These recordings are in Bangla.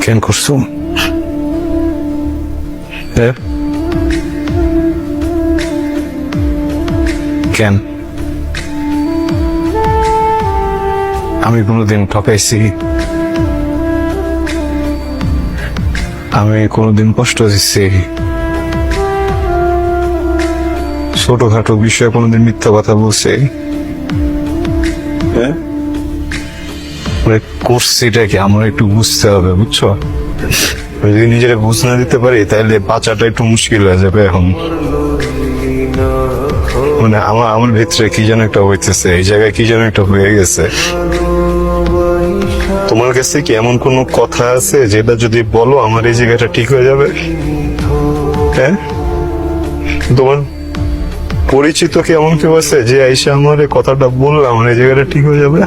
কেন করছ? হ্যাঁ? কেন? আমি কোনোদিন ঠকাইছি। আমি কোনোদিন কষ্ট দিচ্ছি। ছোটখাটো বিষয়ে কোনোদিন মিথ্যা কথা বলছি। মানে করছিটা কি আমার একটু বুঝতে হবে, বুঝছ? যদি নিজের বুঝ না দিতে পারি, তাহলে বাঁচাটা একটু মুশকিল হয়ে যাবে এখন। মানে আমার আমার ভিতরে কি যেন একটা হইতেছে, এই জায়গায় কি যেন একটা হয়ে গেছে। তোমার কাছে কি এমন কোন কথা আছে, যেটা যদি বলো আমার এই জায়গাটা ঠিক হয়ে যাবে? হ্যাঁ? তোমার পরিচিত কি এমন কেউ আছে যে আইসা আমার কথাটা বললাম আমার এই জায়গাটা ঠিক হয়ে যাবে?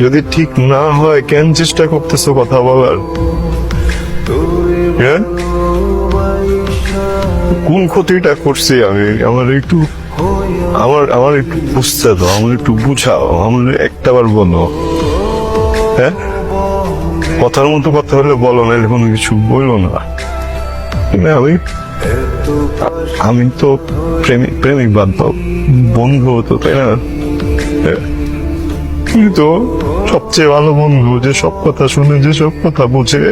যদি ঠিক না হয়, কেন চেষ্টা করতেছো কথা বলার? হ্যাঁ? কোন ক্ষতিটা করছি আমি? আমার একটু, আমার আমার একটু বুঝতে দাও, আমার একটু বুঝাও, আমার একটা বার বলো। হ্যাঁ? কথার মতো কথা হলে বলো না কোনো কিছু বলল না। আমি আমি তো প্রেমিক প্রেমিক বাদ বন্ধু তো তাই না? হ্যাঁ। কিন্তু সবচেয়ে ভালো বন্ধু যে সব কথা শুনে যে সব কথা বুঝে